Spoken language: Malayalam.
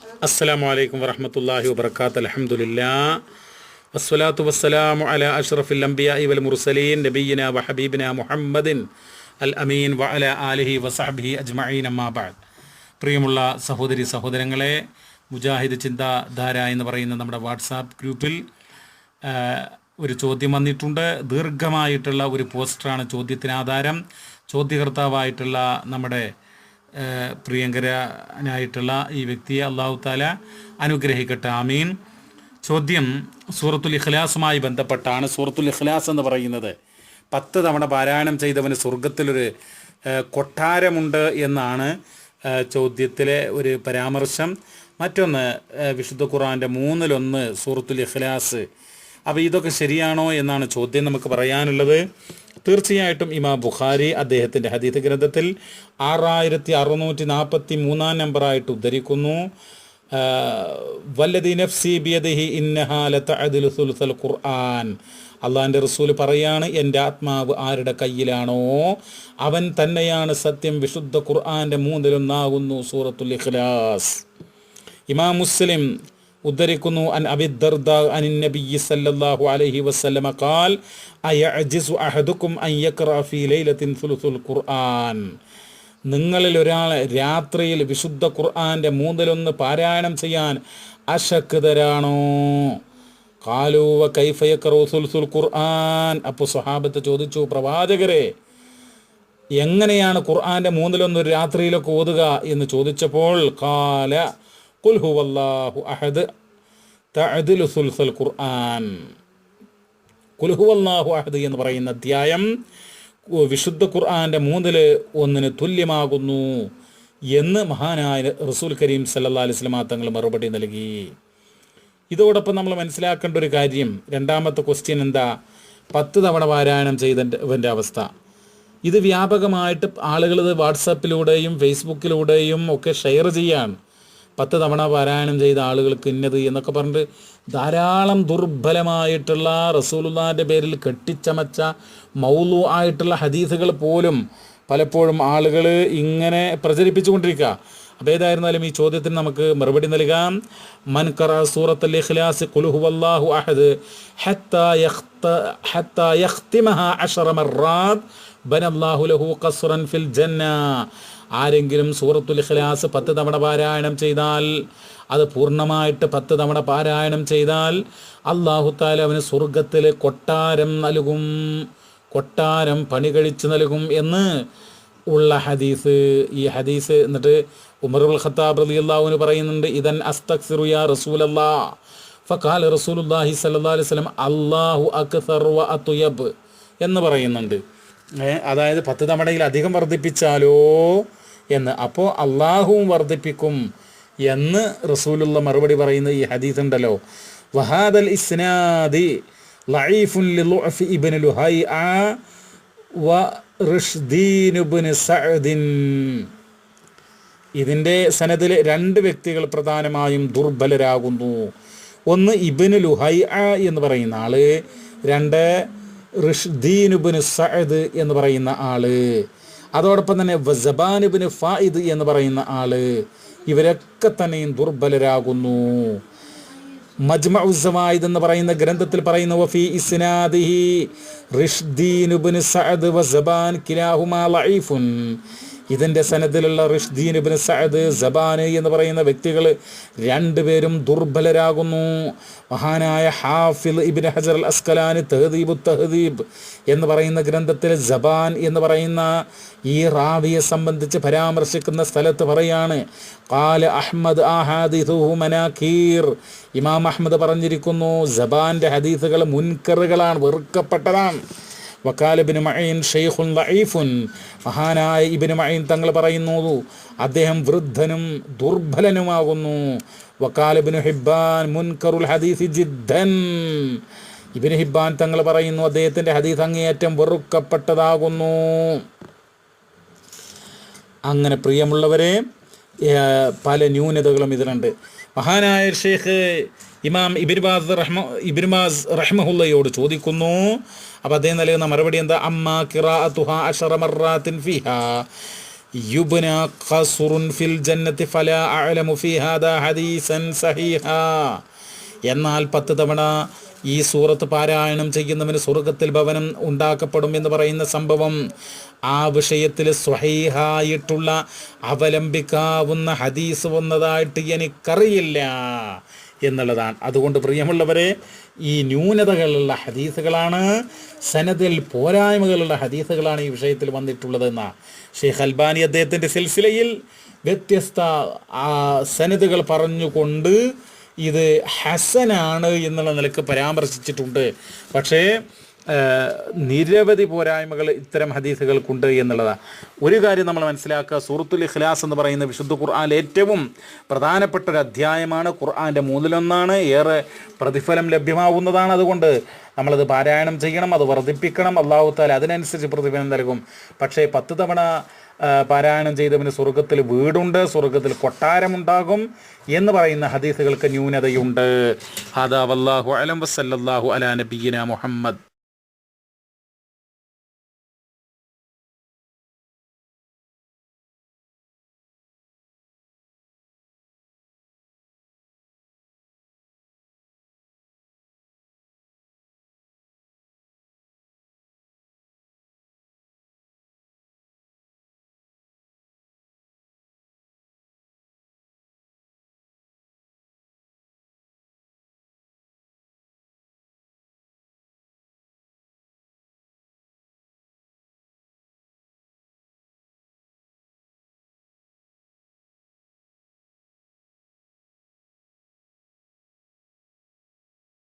അസ്സലാമു അലൈക്കും വറഹമത്തല്ലാഹി വബർക്കാത്ത് അലഹമുല്ലാ വസ്സലാത്തു വസ്സലാമു അല അഷ്റഫിൽ അംബിയ ഇവൽ മുർസലീൻ നബീന വഹബീബിന ഹബീബിന മുഹമ്മദിൻ അൽ അമീൻ വ അല ആലിഹി വസഹബി അജ്മഈൻ അമ്മാബാദ് പ്രിയമുള്ള സഹോദരി സഹോദരങ്ങളെ മുജാഹിദ് ചിന്താധാര എന്ന് പറയുന്ന നമ്മുടെ വാട്സാപ്പ് ഗ്രൂപ്പിൽ ഒരു ചോദ്യം വന്നിട്ടുണ്ട്. ദീർഘമായിട്ടുള്ള ഒരു പോസ്റ്ററാണ് ചോദ്യത്തിന് ആധാരം. ചോദ്യകർത്താവായിട്ടുള്ള നമ്മുടെ പ്രിയങ്കരനായിട്ടുള്ള ഈ വ്യക്തിയെ അള്ളാഹു താല അനുഗ്രഹിക്കട്ടെ ആമീൻ. ചോദ്യം സൂറത്തുൽ ഇഖ്ലാസുമായി ബന്ധപ്പെട്ടാണ്. സൂറത്തുൽ ഇഖ്ലാസ് എന്ന് പറയുന്നത് പത്ത് തവണ പാരായണം ചെയ്തവന് സ്വർഗത്തിലൊരു കൊട്ടാരമുണ്ട് എന്നാണ് ചോദ്യത്തിലെ ഒരു പരാമർശം. മറ്റൊന്ന് വിശുദ്ധ ഖുറാന്റെ മൂന്നിലൊന്ന് സൂറത്തുൽ ഇഖ്ലാസ് അപ്പോൾ ഇതൊക്കെ ശരിയാണോ എന്നാണ് ചോദ്യം നമുക്ക് പറയാനുള്ളത്. തീർച്ചയായിട്ടും ഇമാ ബുഖാരി അദ്ദേഹത്തിന്റെ ഹദീത് ഗ്രന്ഥത്തിൽ ആറായിരത്തി അറുന്നൂറ്റി നാൽപ്പത്തി മൂന്നാം നമ്പറായിട്ട് ഉദ്ധരിക്കുന്നു. വല്ലതി നഫ്സി ബിയദിഹി ഇന്നഹാലത്ത് അദിലു ഖുർആൻ. അള്ളാഹിന്റെ റസൂൽ പറയാണ് എന്റെ ആത്മാവ് ആരുടെ കയ്യിലാണോ? അവൻ തന്നെയാണ് സത്യം വിശുദ്ധ ഖുർആന്റെ മൂന്നിലൊന്നാകുന്നു സൂറത്തുൽ ഇഖ്ലാസ്. ഇമാം മുസ്ലിം ഉദ്ധരിക്കുന്നു അൻ അബിദ്ദർദ അനിൻ നബി സല്ലല്ലാഹു അലൈഹി വസല്ലമ ഖാൽ അയഅജിസു അഹദുക്കും അൻ യഖറ ഫീ ലൈലത്തിൻ സുലുസുൽ ഖുർആൻ. നിങ്ങളിൽ ഒരാൾ രാത്രിയിൽ വിശുദ്ധ ഖുർആന്റെ മൂന്നിലൊന്ന് പാരായണം ചെയ്യാൻ അശക്തരാണോ? കാലൂവ കൈഫയക്കറു സുൽസുൽ ഖുർആൻ. അപ്പോൾ സ്വഹാബത്ത് ചോദിച്ചു പ്രവാചകരെ എങ്ങനെയാണ് ഖുർആന്റെ മൂന്നിലൊന്ന് രാത്രിയിലൊക്കെ ഓതുക? എന്ന് ചോദിച്ചപ്പോൾ കാല അഹദ് സുൽസൽ ഖുർആൻ. അഹദ് എന്ന് പറയുന്ന അധ്യായം വിശുദ്ധ ഖുർആന്റെ മൂന്നിൽ ഒന്നിന് തുല്യമാകുന്നു എന്ന് മഹാനായ റസൂൽ കരീം സല്ലാ അലൈഹി വസല്ലമ തങ്ങൾ മറുപടി നൽകി. ഇതോടൊപ്പം നമ്മൾ മനസ്സിലാക്കേണ്ട ഒരു കാര്യം രണ്ടാമത്തെ ക്വസ്റ്റ്യൻ എന്താ? പത്ത് തവണ പാരായണം ചെയ്തവന്റെ അവസ്ഥ. ഇത് വ്യാപകമായിട്ട് ആളുകൾ ഇത് വാട്സപ്പിലൂടെയും ഫേസ്ബുക്കിലൂടെയും ഒക്കെ ഷെയർ ചെയ്യാണ് പത്ത് തവണ പാരായണം ചെയ്ത ആളുകൾക്ക് ഇന്നത് എന്നൊക്കെ പറഞ്ഞിട്ട് ധാരാളം ദുർബലമായിട്ടുള്ള റസൂലുള്ളാന്റെ പേരിൽ കെട്ടിച്ചമച്ച മൗലു ആയിട്ടുള്ള ഹദീസുകൾ പോലും പലപ്പോഴും ആളുകൾ ഇങ്ങനെ പ്രചരിപ്പിച്ചുകൊണ്ടിരിക്കുക. അപ്പോൾ ഏതായിരുന്നാലും ഈ ചോദ്യത്തിന് നമുക്ക് മറുപടി നൽകാം. മൻ കറ സൂറത്തുൽ ഇഖ്ലാസ് മർറാത്ത് ബനല്ലാഹു ലഹു ഖസ്റൻ ഫിൽ ജന്ന. ആരെങ്കിലും സൂറത്തുൽ ഇഖ്ലാസ് പത്ത് തവണ പാരായണം ചെയ്താൽ അത് പൂർണമായിട്ട് പത്ത് തവണ പാരായണം ചെയ്താൽ അള്ളാഹു താല അവന് സ്വർഗത്തിൽ കൊട്ടാരം നൽകും കൊട്ടാരം പണി കഴിച്ചു നൽകും എന്ന് ഉള്ള ഹദീസ്. ഈ ഹദീസ് എന്നിട്ട് ഉമറുൽ ഖത്താബ് റലി അള്ളാഹുവിന് പറയുന്നുണ്ട് ഇതൻ അസ്തക്സിറു യാ റസൂലുല്ലാഹി അലൈഹി വസല്ലം അല്ലാഹു അക്സർ എന്ന് പറയുന്നുണ്ട്. അതായത് പത്ത് തവണയിൽ അധികം വർദ്ധിപ്പിച്ചാലോ എന്ന്. അപ്പോൾ അള്ളാഹുവും വർദ്ധിപ്പിക്കും എന്ന് റസൂലുള്ള മറുപടി പറയുന്ന ഈ ഹദീസ് ഉണ്ടല്ലോ വഹാദൽ ഇസ്നാദി ലൈഫുൻ ലിളുഅഫ് ഇബ്നു ആ വ ഇതിന്റെ സനദിൽ രണ്ട് വ്യക്തികൾ പ്രധാനമായും ദുർബലരാകുന്നു. ഒന്ന് ഇബിന് ലുഹൈ എന്ന് പറയുന്ന ആൾ രണ്ട് റിഷ്ദീനുബിന് സഅദ് എന്ന് പറയുന്ന ആൾ. അതോടൊപ്പം തന്നെ വസബാനുബിന് ഫായിദ് എന്ന് പറയുന്ന ആൾ ഇവരൊക്കെ തന്നെയും ദുർബലരാകുന്നു. മജ്മഉസവായിദ് എന്ന് പറയുന്ന ഗ്രന്ഥത്തിൽ പറയുന്ന വഫി ഇസ്നാദിഹി റിഷ്ദീൻ ഇബ്നു സഅദ് വസബാൻ കിലാഹുമാ ലഈഫുൻ ഇതിന്റെ സനദിലുള്ള റിഷ്ദീൻ ഇബ്നു സഅദ് ജബാന് എന്ന് പറയുന്ന വ്യക്തികൾ രണ്ടുപേരും ദുർബലരാകുന്നു. മഹാനായ ഹാഫിൽ ഇബിൻ ഹജർ അൽ അസ്കലാന് തെഹദീബ് തഹദീബ് എന്ന് പറയുന്ന ഗ്രന്ഥത്തിൽ ജബാൻ എന്ന് പറയുന്ന ഈ റാവിയെ സംബന്ധിച്ച് പരാമർശിക്കുന്ന സ്ഥലത്ത് പറയാണ് കാല അഹ്മദ് ആഹാദിഹുമനീർ ഇമാം അഹമ്മദ് പറഞ്ഞിരിക്കുന്നു ജബാന്റെ ഹദീസുകൾ മുൻകറുകളാണ് വെറുക്കപ്പെട്ടതാണ്. വക്കാലിബിന് മഴയിൻ ഷെയ്ഖുൻ ലൈഫുൻ മഹാനായ ഇബിന് മഴയിൻ തങ്ങൾ പറയുന്നു അദ്ദേഹം വൃദ്ധനും ദുർബലനുമാകുന്നു. വക്കാലിബിന് ഹിബാൻ മുൻകറുൽ ഹദീസ് ജിദ്ദൻ. ഇബിന് ഹിബാൻ തങ്ങൾ പറയുന്നു അദ്ദേഹത്തിന്റെ ഹദീസ് അങ്ങേയറ്റം വെറുക്കപ്പെട്ടതാകുന്നു. അങ്ങനെ പ്രിയമുള്ളവരെ പല ന്യൂനതകളും ഇതിലുണ്ട്. മഹാനായ ഷെയ്ഖ് ഇമാം ഇബിർബാസ് റഹ്മ ഇബിർമാസ് റഹ്മഹുല്ലയോട് ചോദിക്കുന്നു അപ്പോൾ അദ്ദേഹം നൽകുന്ന മറുപടി എന്താ? അമ്മ മറാത്തിൻ ഫിഹ. യുബ്ന ഖസുറുൻ ഫിൽ ജന്നത്തി ഫല അഅലമു ഫീ ഹാദാ ഹദീസൻ സഹീഹ. എന്നാൽ പത്ത് തവണ ഈ സൂറത്ത് പാരായണം ചെയ്യുന്നവന് സ്വർഗത്തിൽ ഭവനം ഉണ്ടാക്കപ്പെടും എന്ന് പറയുന്ന സംഭവം ആ വിഷയത്തിൽ സ്വഹീഹായിട്ടുള്ള അവലംബിക്കാവുന്ന ഹദീസ് വന്നതായിട്ട് എനിക്കറിയില്ല. എന്നുള്ളതാണ്. അതുകൊണ്ട് പ്രിയമുള്ളവരെ ഈ ന്യൂനതകളുള്ള ഹദീസുകളാണ് സനദിൽ പോരായ്മകളുള്ള ഹദീസുകളാണ് ഈ വിഷയത്തിൽ വന്നിട്ടുള്ളതെന്ന. ഷെയ്ഖ് അൽബാനി അദ്ദേഹത്തിന്റെ സിൽസിലയിൽ വ്യത്യസ്ത സനദുകൾ പറഞ്ഞുകൊണ്ട് ഇത് ഹസനാണ് എന്നുള്ള നിലയ്ക്ക് പരാമർശിച്ചിട്ടുണ്ട്. പക്ഷേ നിരവധി പോരായ്മകൾ ഇത്തരം ഹദീസുകൾക്കുണ്ട് എന്നുള്ളതാണ് ഒരു കാര്യം നമ്മൾ മനസ്സിലാക്കുക സൂറത്തുൽ ഇഖ്ലാസ് എന്ന് പറയുന്ന വിശുദ്ധ ഖുർആൻ ഏറ്റവും പ്രധാനപ്പെട്ട ഒരു അധ്യായമാണ് ഖുർആന്റെ മൂന്നിലൊന്നാണ്. ഏറെ പ്രതിഫലം ലഭ്യമാവുന്നതാണ് അതുകൊണ്ട് നമ്മളത് പാരായണം ചെയ്യണം അത് വർദ്ധിപ്പിക്കണം. അള്ളാഹുത്താൽ അതിനനുസരിച്ച് പ്രതിഫലം നൽകും. പക്ഷേ പത്ത് തവണ പാരായണം ചെയ്തവന് സ്വർഗത്തിൽ വീടുണ്ട് സ്വർഗത്തിൽ കൊട്ടാരമുണ്ടാകും എന്ന് പറയുന്ന ഹദീസുകൾക്ക് ന്യൂനതയുണ്ട്. അതാ വല്ലാഹു അലം വസല്ലാഹു അലാ നബീന മുഹമ്മദ്.